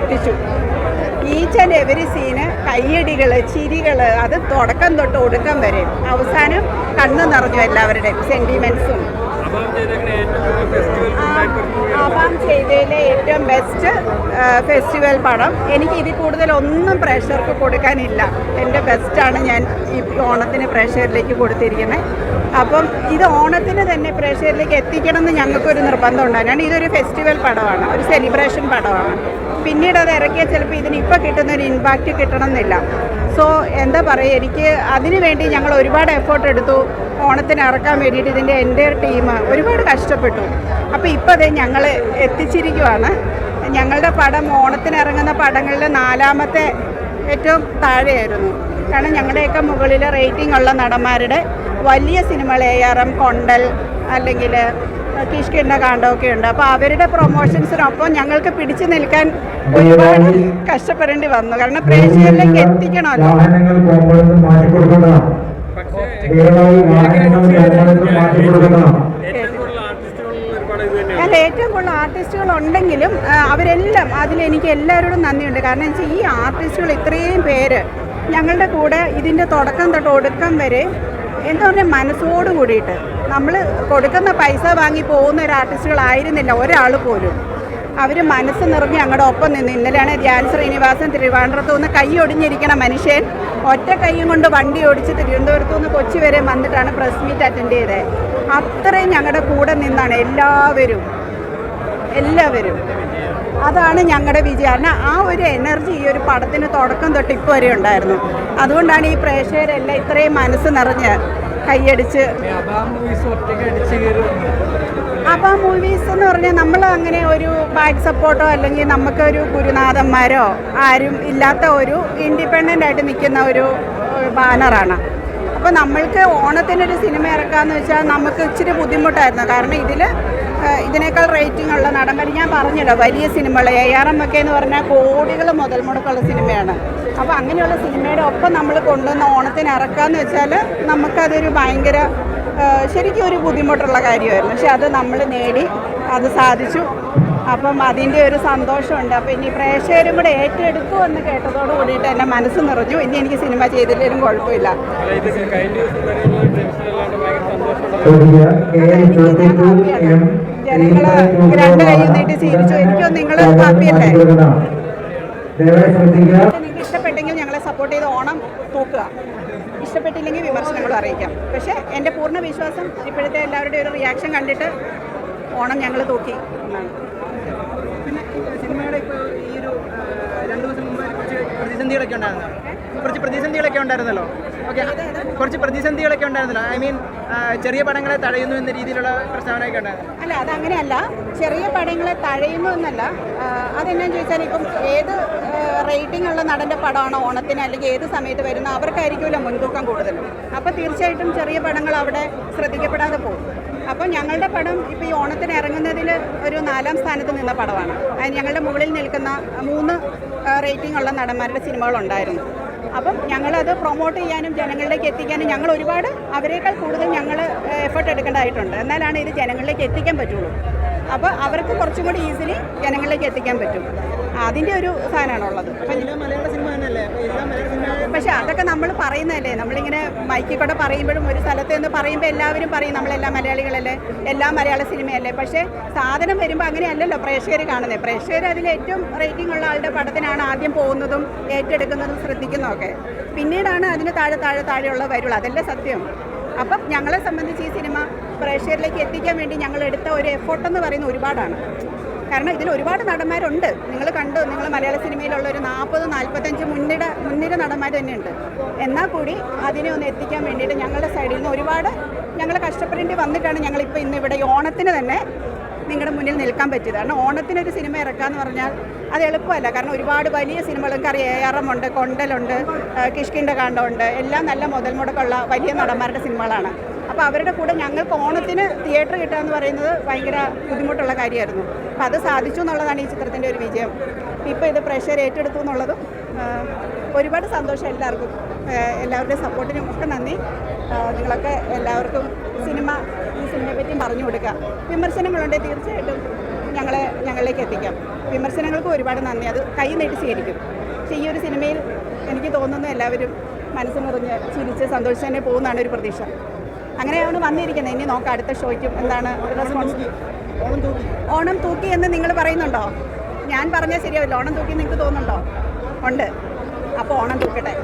ഞെട്ടിച്ചു. Each and every scene കയ്യടികൾ ചിരികൾ അത് തുടക്കം തൊട്ട് ഒടുക്കം വരെ. അവസാനം കണ്ണു നിറഞ്ഞു എല്ലാവരുടെയും സെന്റിമെൻസും ആവാം ചെയ്തതിലെ ഏറ്റവും ബെസ്റ്റ് ഫെസ്റ്റിവൽ പടം. എനിക്ക് ഇതിൽ കൂടുതൽ ഒന്നും പ്രേക്ഷകർക്ക് കൊടുക്കാനില്ല. എന്റെ ബെസ്റ്റാണ് ഞാൻ ഈ ഓണത്തിന് പ്രഷറിലേക്ക് കൊടുത്തിരിക്കുന്നത്. അപ്പം ഇത് ഓണത്തിന് തന്നെ പ്രഷറിലേക്ക് എത്തിക്കണം എന്ന് ഞങ്ങൾക്കൊരു നിർബന്ധം ഉണ്ടായിരുന്നു ഇതൊരു ഫെസ്റ്റിവൽ പടമാണ് ഒരു സെലിബ്രേഷൻ പടമാണ്. പിന്നീട് അത് ഇറക്കിയാൽ ചിലപ്പോൾ ഇതിന് ഇപ്പോൾ കിട്ടുന്ന ഒരു ഇമ്പാക്റ്റ് കിട്ടണം എന്നില്ല സോ എന്താ പറയുക എനിക്ക് അതിനു വേണ്ടി ഞങ്ങൾ ഒരുപാട് എഫേർട്ട് എടുത്തു. ഓണത്തിന് ഇറക്കാൻ വേണ്ടിയിട്ട് ഇതിന്റെ എന്റെ ടീം ഒരുപാട് കഷ്ടപ്പെട്ടു. അപ്പോൾ ഇപ്പോൾ അത് ഞങ്ങൾ എത്തിച്ചിരിക്കുവാണ്. ഞങ്ങളുടെ പടം ഓണത്തിന് ഇറങ്ങുന്ന പടങ്ങളിൽ നാലാമത്തെ ഏറ്റവും താഴെയായിരുന്നു. കാരണം ഞങ്ങളുടെയൊക്കെ മുകളിൽ റേറ്റിംഗ് ഉള്ള നടന്മാരുടെ വലിയ സിനിമകൾ എ ആർ എം കൊണ്ടൽ അല്ലെങ്കിൽ കിഷ്കിന്റെ കാണ്ടമൊക്കെ ഉണ്ട്. അപ്പോൾ അവരുടെ പ്രൊമോഷൻസിനൊപ്പം ഞങ്ങൾക്ക് പിടിച്ചു നിൽക്കാൻ ഒരുപാട് കഷ്ടപ്പെടേണ്ടി വന്നു. കാരണം പ്രേക്ഷകരിലേക്ക് എത്തിക്കണമല്ലോ. പക്ഷേ അല്ല ഏറ്റവും കൂടുതൽ ആർട്ടിസ്റ്റുകൾ ഉണ്ടെങ്കിലും അവരെല്ലാം അതിൽ എനിക്ക് എല്ലാവരോടും നന്ദിയുണ്ട്. കാരണം വെച്ചാൽ ഈ ആർട്ടിസ്റ്റുകൾ ഇത്രയും പേര് ഞങ്ങളുടെ കൂടെ ഇതിന്റെ തുടക്കം തൊട്ട് ഒടുക്കം വരെ എന്താ പറഞ്ഞാൽ മനസ്സോട് കൂടിയിട്ട് നമ്മൾ കൊടുക്കുന്ന പൈസ വാങ്ങി പോകുന്ന ഒരു ആർട്ടിസ്റ്റുകളായിരുന്നില്ല ഒരാൾ പോലും. അവർ മനസ്സ് നിറഞ്ഞ് ഞങ്ങളുടെ ഒപ്പം നിന്ന് ഇന്നലെയാണ് ധ്യാൻ ശ്രീനിവാസൻ തിരുവനന്തപുരത്തു നിന്ന് കൈ ഒടിഞ്ഞിരിക്കണ മനുഷ്യൻ ഒറ്റ കൈയും കൊണ്ട് വണ്ടി ഓടിച്ച് തിരുവനന്തപുരത്തു നിന്ന് കൊച്ചി വരെ വന്നിട്ടാണ് പ്രസ് മീറ്റ് അറ്റൻഡ് ചെയ്തത്. അത്രയും ഞങ്ങളുടെ കൂടെ നിന്നാണ് എല്ലാവരും. എല്ലാവരും. അതാണ് ഞങ്ങളുടെ വിജയം. ആ ഒരു എനർജി ഈ ഒരു പടത്തിന് തുടക്കം തൊട്ട് ഇപ്പോൾ വരെ ഉണ്ടായിരുന്നു. അതുകൊണ്ടാണ് ഈ പ്രേക്ഷകരെല്ലാം ഇത്രയും മനസ്സ് നിറഞ്ഞ് കൈയടിച്ച് അപ്പം മൂവീസ് എന്ന് പറഞ്ഞാൽ നമ്മൾ അങ്ങനെ ഒരു ബാക്ക് സപ്പോർട്ടോ അല്ലെങ്കിൽ നമുക്കൊരു ഗുരുനാഥന്മാരോ ആരും ഇല്ലാത്ത ഒരു ഇൻഡിപെൻഡന്റ് ആയിട്ട് നിൽക്കുന്ന ഒരു ബാനറാണ് അപ്പോൾ നമ്മൾക്ക് ഓണത്തിനൊരു സിനിമ ഇറക്കാമെന്ന് വെച്ചാൽ നമുക്ക് ഇച്ചിരി ബുദ്ധിമുട്ടായിരുന്നു. കാരണം ഇതിൽ ഇതിനേക്കാൾ റേറ്റിംഗ് ഉള്ള നടന്മാർ ഞാൻ പറഞ്ഞല്ലോ വലിയ സിനിമകൾ എ ആർ എം ഒക്കെ എന്ന് പറഞ്ഞാൽ കോടികൾ മുതൽ മുടക്കുള്ള സിനിമയാണ്. അപ്പോൾ അങ്ങനെയുള്ള സിനിമയുടെ ഒപ്പം നമ്മൾ കൊണ്ടുവന്ന ഓണത്തിന് ഇറക്കാമെന്ന് വെച്ചാൽ നമുക്കതൊരു ഭയങ്കര ശരിക്കും ഒരു ബുദ്ധിമുട്ടുള്ള കാര്യമായിരുന്നു. പക്ഷെ അത് നമ്മൾ നേടി അത് സാധിച്ചു. അപ്പം അതിന്റെ ഒരു സന്തോഷമുണ്ട്. അപ്പം ഇനി പ്രേക്ഷകരും കൂടെ ഏറ്റെടുക്കും എന്ന് കേട്ടതോട് കൂടിയിട്ട് എന്റെ മനസ്സ് നിറഞ്ഞു. ഇനി എനിക്ക് സിനിമ ചെയ്തില്ലെങ്കിലും കുഴപ്പമില്ല. കഴിഞ്ഞ ദിവസം എം രണ്ട് കൈ നീട്ടി സ്വീകരിച്ചു എനിക്കൊന്ന് നിങ്ങൾ ഹാപ്പിയല്ലേ നിങ്ങൾക്ക് ഇഷ്ടപ്പെട്ടെങ്കിൽ ഞങ്ങളെ സപ്പോർട്ട് ചെയ്ത് ഓണം തൂക്കുക. ഇഷ്ടപ്പെട്ടില്ലെങ്കിൽ വിമർശനങ്ങളും അറിയിക്കാം. പക്ഷേ എന്റെ പൂർണ വിശ്വാസം ഇപ്പോഴത്തെ എല്ലാവരുടെയും ഒരു റിയാക്ഷൻ കണ്ടിട്ട് ഓണം ഞങ്ങൾ തൂക്കി. എന്നാണ്. പിന്നെ സിനിമയുടെ ഇപ്പോൾ ഈ ഒരു രണ്ട് ദിവസം മുമ്പ് കുറച്ച് പ്രതിസന്ധികളൊക്കെ ഉണ്ടായിരുന്നു? കുറച്ച് പ്രതിസന്ധികളൊക്കെ ഉണ്ടായിരുന്നല്ലോ? ഓക്കെ കുറച്ച് പ്രതിസന്ധികളൊക്കെ ഉണ്ടായിരുന്നല്ലോ? ഐ മീൻ ചെറിയ പടങ്ങളെ തഴയുന്നു എന്ന രീതിയിലുള്ള പ്രസ്താവനയൊക്കെ ഉണ്ടായിരുന്നു. അല്ല അതങ്ങനെയല്ല. ചെറിയ പടങ്ങളെ തഴയുന്നു എന്നല്ല. അതെന്നാന്ന് ചോദിച്ചാൽ ഇപ്പം ഏത് റേറ്റിംഗ് ഉള്ള നടന്റെ പടമാണോ ഓണത്തിന് അല്ലെങ്കിൽ ഏത് സമയത്ത് വരുന്ന അവർക്കായിരിക്കുമല്ലോ മുൻതൂക്കം കൂടുതൽ. അപ്പോൾ തീർച്ചയായിട്ടും ചെറിയ പടങ്ങൾ അവിടെ ശ്രദ്ധിക്കപ്പെടാതെ പോകും. അപ്പോൾ ഞങ്ങളുടെ പടം ഇപ്പോൾ ഈ ഓണത്തിന് ഇറങ്ങുന്നതിൽ ഒരു നാലാം സ്ഥാനത്ത് നിന്ന പടമാണ്. ഞങ്ങളുടെ മുകളിൽ നിൽക്കുന്ന മൂന്ന് റേറ്റിംഗ് ഉള്ള നടന്മാരുടെ സിനിമകളുണ്ടായിരുന്നു അപ്പം ഞങ്ങളത് പ്രൊമോട്ട് ചെയ്യാനും ജനങ്ങളിലേക്ക് എത്തിക്കാനും ഞങ്ങൾ ഒരുപാട് അവരെക്കാൾ കൂടുതൽ ഞങ്ങൾ എഫേർട്ട് എടുക്കേണ്ടതായിട്ടുണ്ട്. എന്നാലാണ് ഇത് ജനങ്ങളിലേക്ക് എത്തിക്കാൻ പറ്റുള്ളൂ. അപ്പോൾ അവർക്ക് കുറച്ചും കൂടി ഈസിലി ജനങ്ങളിലേക്ക് എത്തിക്കാൻ പറ്റും. അതിന്റെ ഒരു സാധനമാണുള്ളത്. പക്ഷെ അതൊക്കെ നമ്മൾ പറയുന്നതല്ലേ? നമ്മളിങ്ങനെ മൈക്കിൽ കൂടെ പറയുമ്പോഴും ഒരു സ്ഥലത്ത് നിന്ന് പറയുമ്പോൾ എല്ലാവരും പറയും നമ്മളെല്ലാം മലയാളികളല്ലേ? എല്ലാ മലയാള സിനിമയല്ലേ? പക്ഷേ സാധനം വരുമ്പോൾ അങ്ങനെയല്ലല്ലോ പ്രേക്ഷകർ കാണുന്നത് പ്രേക്ഷകർ അതിൽ ഏറ്റവും റേറ്റിംഗ് ഉള്ള ആളുടെ പടത്തിനാണ് ആദ്യം പോകുന്നതും ഏറ്റെടുക്കുന്നതും ശ്രദ്ധിക്കുന്നതൊക്കെ. പിന്നീടാണ് അതിന് താഴെ താഴെ താഴെയുള്ള വരുള്ളൂ. അതല്ലേ സത്യം? അപ്പം ഞങ്ങളെ സംബന്ധിച്ച് ഈ സിനിമ പ്രേക്ഷകരിലേക്ക് എത്തിക്കാൻ വേണ്ടി ഞങ്ങൾ എടുത്ത ഒരു എഫോർട്ട് എന്ന് പറയുന്നത് ഒരുപാടാണ്. കാരണം ഇതിൽ ഒരുപാട് നടന്മാരുണ്ട്. നിങ്ങൾ കണ്ടു നിങ്ങൾ മലയാള സിനിമയിലുള്ള ഒരു നാൽപ്പത് നാൽപ്പത്തഞ്ച് മുൻനിര മുൻനിര നടന്മാർ തന്നെയുണ്ട്. എന്നാൽ കൂടി അതിനെ ഒന്ന് എത്തിക്കാൻ വേണ്ടിയിട്ട് ഞങ്ങളുടെ സൈഡിൽ നിന്ന് ഒരുപാട് ഞങ്ങൾ കഷ്ടപ്പെടേണ്ടി വന്നിട്ടാണ് ഞങ്ങളിപ്പോൾ ഇന്ന് ഇവിടെ ഓണത്തിന് തന്നെ നിങ്ങളുടെ മുന്നിൽ നിൽക്കാൻ പറ്റിയത്. കാരണം ഓണത്തിനൊരു സിനിമ ഇറക്കാന്ന് പറഞ്ഞാൽ അത് എളുപ്പമല്ല. കാരണം ഒരുപാട് വലിയ സിനിമകളും കറി എ ആർ എം ഉണ്ട് കൊണ്ടലുണ്ട് കിഷ്കിന്റെ കാണ്ടമുണ്ട് എല്ലാം നല്ല മുതൽ മുടക്കുള്ള വലിയ നടന്മാരുടെ സിനിമകളാണ്. അപ്പോൾ അവരുടെ കൂടെ ഞങ്ങൾക്ക് ഓണത്തിന് തിയേറ്റർ കിട്ടുക എന്ന് പറയുന്നത് ഭയങ്കര ബുദ്ധിമുട്ടുള്ള കാര്യമായിരുന്നു. അപ്പോൾ അത് സാധിച്ചു എന്നുള്ളതാണ് ഈ ചിത്രത്തിന്റെ ഒരു വിജയം. ഇപ്പോൾ ഇത് പ്രഷർ ഏറ്റെടുത്തു എന്നുള്ളതും ഒരുപാട് സന്തോഷം എല്ലാവർക്കും എല്ലാവരുടെയും സപ്പോർട്ടിനും ഒക്കെ നന്ദി. നിങ്ങളൊക്കെ എല്ലാവർക്കും സിനിമ ഈ സിനിമയെ പറ്റി പറഞ്ഞു കൊടുക്കുക. വിമർശനങ്ങളുണ്ടെങ്കിൽ തീർച്ചയായിട്ടും ഞങ്ങളെ ഞങ്ങളിലേക്ക് എത്തിക്കാം. വിമർശനങ്ങൾക്കും ഒരുപാട് നന്ദി. അത് കൈ നീട്ടി സ്വീകരിക്കും. പക്ഷേ ഈ ഒരു സിനിമയിൽ എനിക്ക് തോന്നുന്നു എല്ലാവരും മനസ്സ് നിറഞ്ഞ് ചിരിച്ച് സന്തോഷിച്ച് തന്നെ പോകുന്നതാണ് ഒരു പ്രതീക്ഷ. അങ്ങനെയാണ് വന്നിരിക്കുന്നത്. ഇനി നോക്കാം അടുത്ത ഷോയ്ക്കും എന്താണ് ഓണം തൂക്കി എന്ന് നിങ്ങൾ പറയുന്നുണ്ടോ? ഞാൻ പറഞ്ഞാൽ ശരിയാവില്ല. ഓണം തൂക്കി നിങ്ങൾക്ക് തോന്നുന്നുണ്ടോ? ഉണ്ട്. അപ്പോൾ ഓണം തൂക്കട്ടെ.